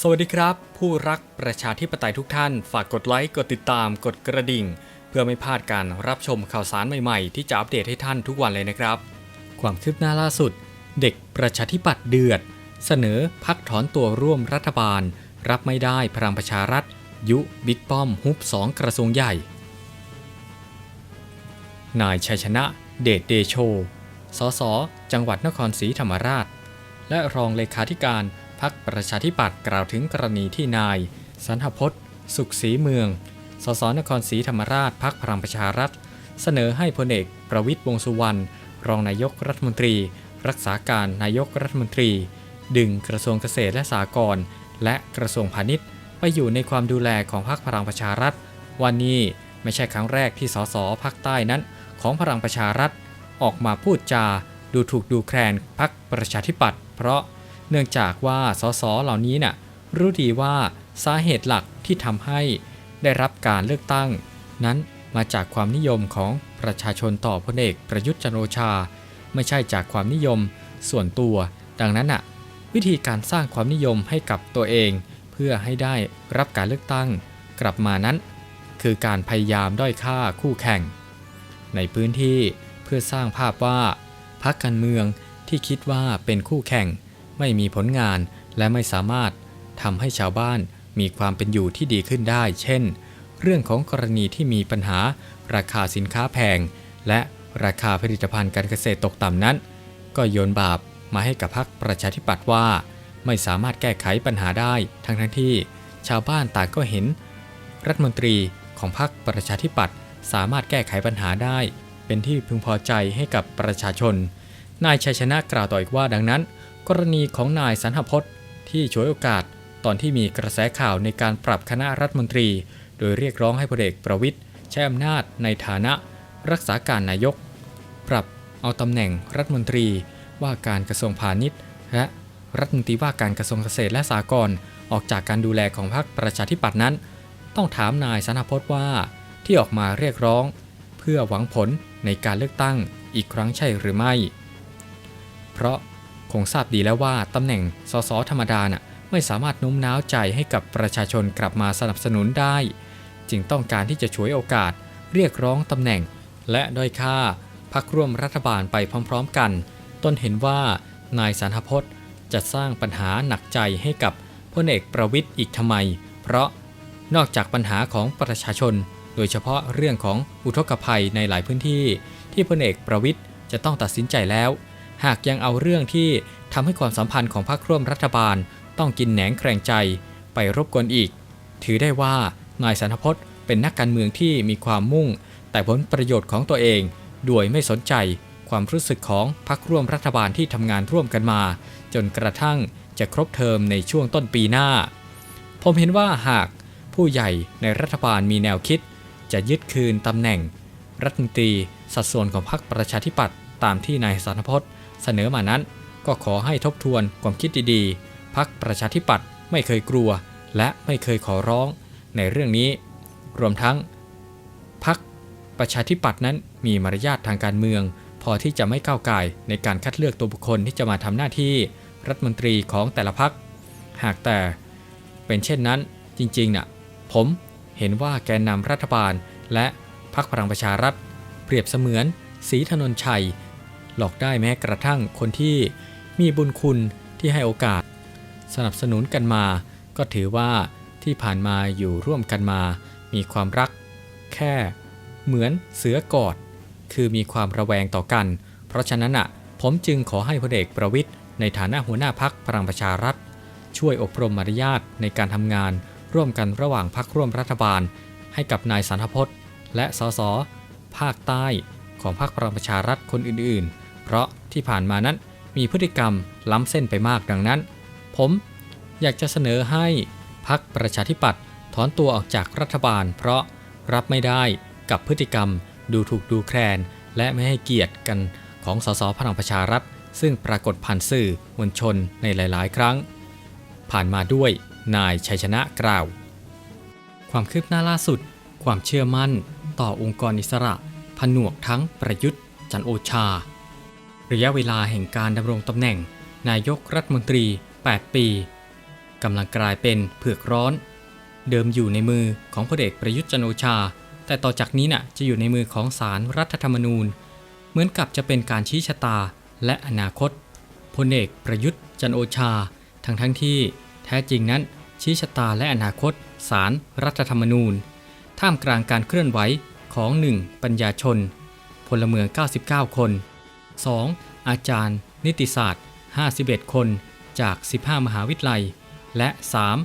สวัสดีครับ ผู้รักประชาธิปไตยทุกท่าน ฝากกดไลค์ กดติดตาม กดกระดิ่ง เพื่อไม่พลาดการรับชมข่าวสารใหม่ๆ ที่จะอัปเดตให้ท่านทุกวันเลยนะครับ ความคืบหน้าล่าสุด เด็กประชาธิปัตย์เดือด เสนอพักถอนตัวร่วมรัฐบาล รับไม่ได้พลังประชารัฐ ยุบิ๊กป้อมฮุบสองกระทรวงใหญ่ นายชัยชนะเดชเดโช สส จังหวัดนครศรีธรรมราช และรองเลขาธิการ พักประชาธิปัตย์กล่าวถึงกรณีที่นาย สันหพจน์ สุขศรีเมือง สสนครศรีธรรมราชพักพลังประชารัฐ เสนอให้พลเอกประวิตยวงสุวรรณรองนายกรัฐมนตรี รักษาการนายกรัฐมนตรี ดึงกระทรวงเกษตรและสหกรณ์และกระทรวงพาณิชย์ไปอยู่ในความดูแลของพรรคพลังประชารัฐ วันนี้ไม่ใช่ครั้งแรกที่สสภาคใต้นั้น ของพลังประชารัฐออกมาพูดจาดูถูกดูแคลนพรรคประชาธิปัตย์เพราะ นื่องจากว่าสสเหล่านี้น่ะรู้ดีว่าสาเหตุหลักที่ทำให้ได้รับการเลือกตั้ง นั้นมาจากความนิยมของประชาชนต่อพลเอกประยุทธ์จันโอชา ไม่ใช่จากความนิยมส่วนตัว ดังนั้นน่ะวิธีการสร้างความนิยมให้กับตัวเอง เพื่อให้ได้รับการเลือกตั้ง กลับมานั้น คือการพยายามด้อยค่าคู่แข่ง ในพื้นที่เพื่อสร้างภาพว่าพรรคการเมืองที่คิดว่าเป็นคู่แข่ง ไม่มีผลงานและไม่สามารถทำให้ชาวบ้านมีความเป็นอยู่ที่ดีขึ้นได้ เช่น เรื่องของกรณีที่มีปัญหาราคาสินค้าแพง และราคาผลิตภัณฑ์การเกษตรตกต่ำนั้น ก็โยนบาปมาให้กับพรรคประชาธิปัตย์ว่า ไม่สามารถแก้ไขปัญหาได้ ทั้งทั้งที่ ชาวบ้านต่างก็เห็น รัฐมนตรีของพรรคประชาธิปัตย์สามารถแก้ไขปัญหาได้ เป็นที่พึงพอใจให้กับประชาชน นายชัยชนะกล่าวต่ออีกว่าดังนั้น กรณีของนายสันหพจน์ที่ฉวยโอกาสตอนที่มีกระแสข่าวในการปรับคณะรัฐมนตรี โดยเรียกร้องให้พลเอกประวิทย์ใช้อำนาจในฐานะ รักษาการนายก ปรับเอาตำแหน่งรัฐมนตรีว่าการกระทรวงพาณิชย์ และรัฐมนตรีว่าการกระทรวงเกษตรและสหกรณ์ออกจากการดูแลของพรรคประชาธิปัตย์นั้น ต้องถามนายสันพจน์ว่าที่ออกมาเรียกร้อง เพื่อหวังผลในการเลือกตั้งอีกครั้งใช่หรือไม่ เพราะ คงทราบดีแล้วว่าตำแหน่งสสธรรมดาน่ะไม่สามารถโน้มน้าวใจให้กับประชาชนกลับมาสนับสนุนได้ จึงต้องการที่จะฉวยโอกาส เรียกร้องตำแหน่ง และด้อยค่าพักร่วมรัฐบาลไปพร้อม ๆ กัน ต้นเห็นว่านายสันทพจน์จะสร้างปัญหาหนักใจให้กับพลเอกประวิทย์อีกทำไม เพราะนอกจากปัญหาของประชาชน โดยเฉพาะเรื่องของอุทกภัยในหลายพื้นที่ ที่พลเอกประวิทย์จะต้องตัดสินใจแล้ว หากยังเอาเรื่องที่ทำให้ความสัมพันธ์ของพรรคร่วมรัฐบาล ต้องกินแหนงแครงใจ ไปรบกวนอีก ถือได้ว่านายสันพจน์เป็นนักการเมืองที่มีความมุ่ง แต่ผลประโยชน์ของตัวเองโดยไม่สนใจความรู้สึกของพรรคร่วมรัฐบาลที่ทำงานร่วมกันมา จนกระทั่งจะครบเทอมในช่วงต้นปีหน้า ผมเห็นว่าหากผู้ใหญ่ในรัฐบาลมีแนวคิด จะยึดคืนตำแหน่ง รัฐมนตรีสัดส่วนของพรรคประชาธิปัตย์ ตามที่นายสันพจน์ เสนอมานั้น ก็ขอให้ทบทวนความคิดดีๆพรรคประชาธิปัตย์ไม่เคยกลัว และไม่เคยขอร้องในเรื่องนี้ รวมทั้งพรรคประชาธิปัตย์นั้นมีมารยาททางการเมือง พอที่จะไม่ก้าวไก่ในการคัดเลือกตัวบุคคลที่จะมาทำหน้าที่รัฐมนตรีของแต่ละพรรคหากแต่เป็นเช่นนั้นจริงๆน่ะผมเห็นว่าแกนนำรัฐบาลและพรรคพลังประชารัฐ เปรียบเสมือนสีถนนชัย หลอกได้แม้กระทั่งคนที่มีบุญคุณที่ให้โอกาส สนับสนุนกันมา ก็ถือว่าที่ผ่านมาอยู่ร่วมกันมา มีความรัก แค่ เหมือนเสือกอด คือมีความระแวงต่อกัน เพราะฉะนั้นอะผมจึงขอให้พลเอกประวิทย์ในฐานะหัวหน้าพักพลังประชารัฐ ช่วยอบรมมารยาทในการทำงาน ร่วมกันระหว่างพักร่วมรัฐบาล ให้กับนายสันทพจน์ และสสภาคใต้ของพรรคพลังประชารัฐคนอื่นๆ เพราะที่ผ่านมานั้นมีพฤติกรรมล้ำเส้นไปมากดังนั้น ผมอยากจะเสนอให้พรรคประชาธิปัตย์ถอนตัวออกจากรัฐบาล เพราะรับไม่ได้กับพฤติกรรมดูถูกดูแคลน และไม่ให้เกียรติกันของสสพลังประชารัฐ ซึ่งปรากฏผ่านสื่อมวลชนในหลาย ๆ ครั้ง ผ่านมาด้วยนายชัยชนะกล่าว ความคืบหน้าล่าสุด ความเชื่อมั่น ต่อองค์กรอิสระ ผนวกทั้งประยุทธ์ จันโอชา ระยะเวลาแห่งการดำรงตำแหน่ง นายกรัฐมนตรี 8 ปีกำลังกลายเป็นเผือกร้อน เดิมอยู่ในมือของพลเอกประยุทธ์จันโอชา แต่ต่อจากนี้น่ะจะอยู่ในมือของศารรัฐธรรมนูญ เหมือนกับจะเป็นการชี้ชะตาและอนาคตพลเอกประยุทธ์จันโอชา ทั้งทั้งที่แท้จริงนั้นชี้ชะตาและอนาคตศารรัฐธรรมนูญ ท่ามกลางการเคลื่อนไหวของ 1. ปัญญาชน พลเมือง 99 คน 2. อาจารย์ นิติศาสตร์ 51 คนจาก 15 มหาวิทยาลัย และ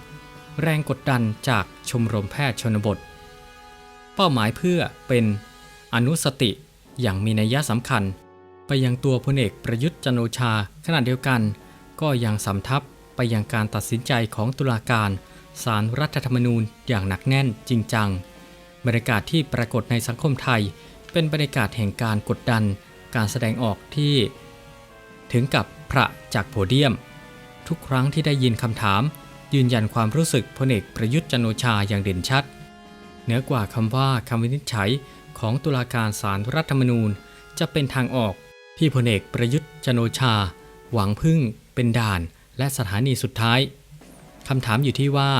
3. แรงกดดันจากชมรมแพทย์ชนบท เป้าหมายเพื่อเป็นอนุสติอย่างมีนัยสำคัญ ไปยังตัวพลเอกประยุทธ์จันโอชาขณะเดียวกัน ก็ยังสำทับไปยังการตัดสินใจของตุลาการศารรัฐธรรมนูญอย่างหนักแน่นจริงจัง บรรยากาศที่ปรากฏในสังคมไทย เป็นบรรยากาศแห่งการกดดัน การแสดงออกที่ถึงกับพระจากโพเดียม ทุกครั้งที่ได้ยินคำถาม ยืนยันความรู้สึกพลเอกประยุทธ์จันโอชาอย่างเด่นชัด เหนือกว่าคำว่าคำวินิจฉัยของตุลาการศาลรรัฐธรรมนูญ จะเป็นทางออกที่พลเอกประยุทธ์จันโอชา หวังพึ่ง เป็นด่าน และสถานีสุดท้ายคำถามอยู่ที่ว่า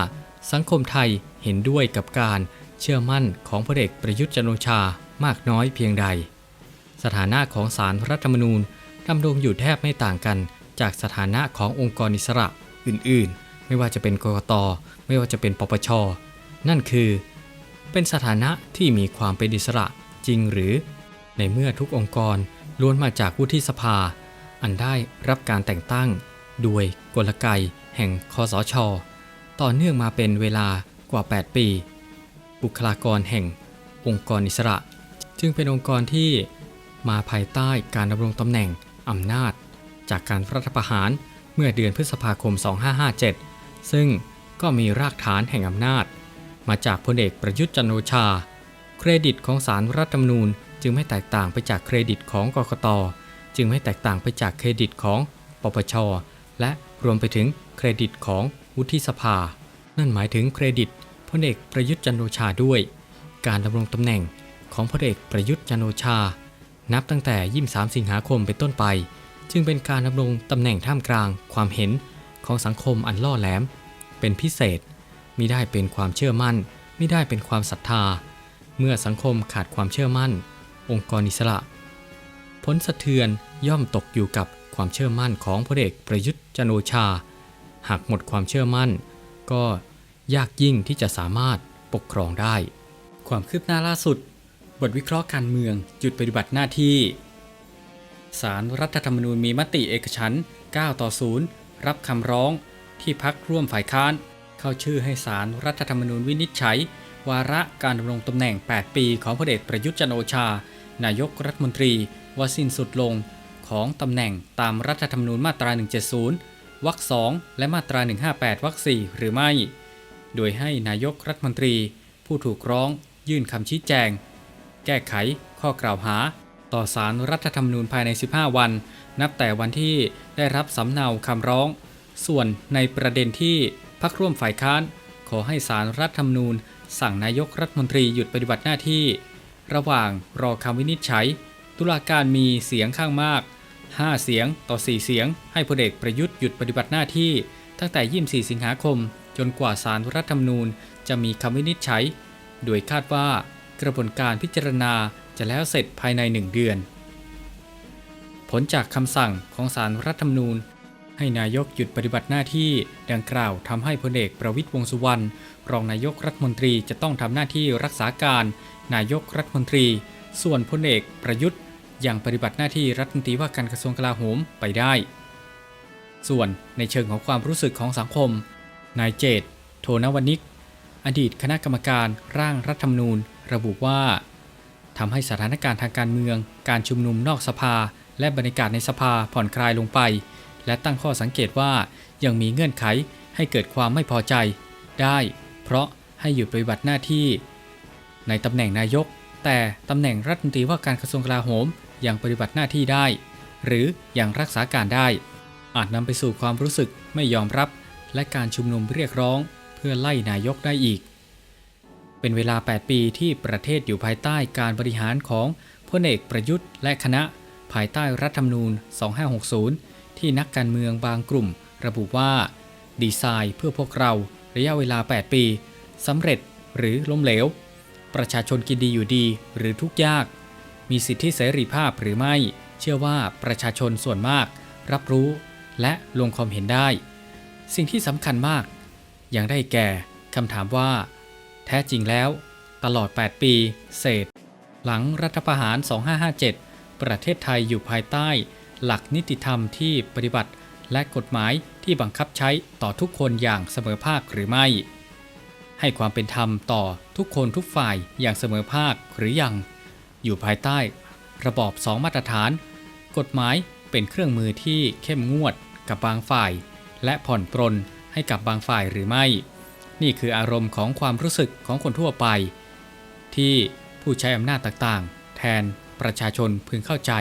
สังคมไทยเห็นด้วยกับการเชื่อมั่นของพลเอกประยุทธ์จันโอชามากน้อยเพียงใด สถานะของศารรัฐธรรมนูญดำรงอยู่แทบไม่ต่างกัน จากสถานะขององค์กรอิสระอื่นๆ ไม่ว่าจะเป็นกกต ไม่ว่าจะเป็นปปช นั่นคือ เป็นสถานะที่มีความเป็นอิสระจริงหรือ ในเมื่อทุกองค์กรล้วนมาจากวุฒิสภา อันได้รับการแต่งตั้ง โดยกลไกแห่งคอสช ต่อเนื่องมาเป็นเวลากว่า 8 ปี บุคลากรแห่งองค์กรอิสระ จึงเป็นองค์กรที่ มาภายใต้การดำรงตำแหน่งอำนาจ จากการรัฐประหารเมื่อเดือนพฤษภาคม 2557 ซึ่งก็มีรากฐานแห่งอำนาจ มาจากพลเอกประยุทธ์จันโอชา เครดิตของสารรัฐธรรมนูญจึงไม่แตกต่างไปจากเครดิตของกกต จึงไม่แตกต่างไปจากเครดิตของปปช และรวมไปถึงเครดิตของวุฒิสภา นั่นหมายถึงเครดิตพลเอกประยุทธ์จันโอชาด้วย การดำรงตำแหน่งของพลเอกประยุทธ์จันโอชา นับตั้งแต่23สิงหาคมเป็นต้นไป จึงเป็นการดำรงตำแหน่งท่ามกลางความเห็นของสังคมอันล่อแหลม เป็นพิเศษมิได้เป็นความเชื่อมั่นมิได้เป็นความศรัทธา เมื่อสังคมขาดความเชื่อมั่น องค์กรอิสระ ผลสะเทือนย่อมตกอยู่กับความเชื่อมั่นของพลเอกประยุทธ์จันโอชา หากหมดความเชื่อมั่น ก็ยากยิ่งที่จะสามารถปกครองได้ ความคืบหน้าล่าสุด บทวิเคราะห์การเมืองหยุดปฏิบัติหน้าที่ศารรัฐธรรมนูญมีมติเอกฉันท์9ต่อ 0 รับคำร้องที่พักร่วมฝ่ายค้าน เข้าชื่อให้ศารรัฐธรรมนูญวินิจฉัย วาระการดำรงตำแหน่ง 8 ปีของพลเอกประยุทธ์จันโอชา นายกรัฐมนตรีว่าสิ้นสุดลงของตำแหน่งตามรัฐธรรมนูญมาตรา 170 วรรค2และมาตรา 158 วรรค4หรือไม่ โดยให้นายกรัฐมนตรี ผู้ถูกร้องยื่นคำชี้แจง ก้ไข ข้อกล่าวหา ต่อสารรัฐธรรมนูญภายใน 15 วัน นับแต่วันที่ได้รับสำเนาคำร้อง ส่วนในประเด็นที่พักร่วมฝ่ายค้าน ขอให้สารรัฐธรรมนูญ สั่งนายกรัฐมนตรีหยุดปฏิบัติหน้าที่ ระหว่างรอคำวินิจฉัย ตุลาการมีเสียงข้างมาก 5 เสียงต่อ 4 เสียง ให้พลเอกประยุทธ์หยุดปฏิบัติหน้าที่ ตั้งแต่ 24 สิงหาคม จนกว่าสารรัฐธรรมนูญจะมีคำวินิจฉัย โดยคาดว่า กระบวนการพิจารณาจะแล้วเสร็จภายใน1เดือน ผลจากคำสั่งของสารรัฐธรรมนูญ ให้นายกหยุดปฏิบัติหน้าที่ดังกล่าวทำให้พลเอกประวิตยวงษ์สุวรรณรองนายกรัฐมนตรีจะต้องทำหน้าที่รักษาการ นายกรัฐมนตรี ส่วนพลเอกประยุทธ์ยังปฏิบัติหน้าที่รัฐมนตรีว่าการกระทรวงกลาโหมไปได้ ส่วนในเชิงของความรู้สึกของสังคม นายเจต โทนวนิก อดีตคณะกรรมการร่างรัฐธรรมนูญ ระบุว่าทำให้สถานการณ์ทางการเมือง การชุมนุมนอกสภา และบรรยากาศในสภาผ่อนคลายลงไป และตั้งข้อสังเกตว่ายังมีเงื่อนไขให้เกิดความไม่พอใจ ได้เพราะให้หยุดปฏิบัติหน้าที่ ในตำแหน่งนายก แต่ตำแหน่งรัฐมนตรีว่าการกระทรวงกลาโหมยังปฏิบัติหน้าที่ได้ หรืออยังรักษาการได้ อาจนำไปสู่ความรู้สึกไม่ยอมรับ และการชุมนุมเรียกร้อง เพื่อไล่นายกได้อีก เป็นเวลา 8 ปีที่ประเทศอยู่ภายใต้การบริหารของพลเอกประยุทธ์และคณะ ภายใต้รัฐธรรมนูญ 2560 ที่นักการเมืองบางกลุ่ม ระบุว่า ดีไซน์เพื่อพวกเราระยะเวลา 8 ปีสำเร็จหรือล้มเหลว ประชาชนกินดีอยู่ดีหรือทุกยาก มีสิทธิเสรีภาพหรือไม่ เชื่อว่าประชาชนส่วนมาก รับรู้และลงความเห็นได้ สิ่งที่สำคัญมากยังได้แก่คำถามว่า แท้จริงแล้ว ตลอด 8 ปีเศษ หลังรัฐประหาร 2557 ประเทศไทยอยู่ภายใต้ หลักนิติธรรมที่ปฏิบัติ และกฎหมายที่บังคับใช้ต่อทุกคนอย่างเสมอภาคหรือไม่ ให้ความเป็นธรรมต่อทุกคนทุกฝ่ายอย่างเสมอภาคหรือยัง อยู่ภายใต้ ระบอบสองมาตรฐาน กฎหมายเป็นเครื่องมือที่เข้มงวดกับบางฝ่าย และผ่อนปรนให้กับบางฝ่ายหรือไม่ นี่คืออารมณ์ของความรู้สึกของคนทั่วไป ที่ผู้ใช้อำนาจต่างๆ แทนประชาชนพึงเข้าใจ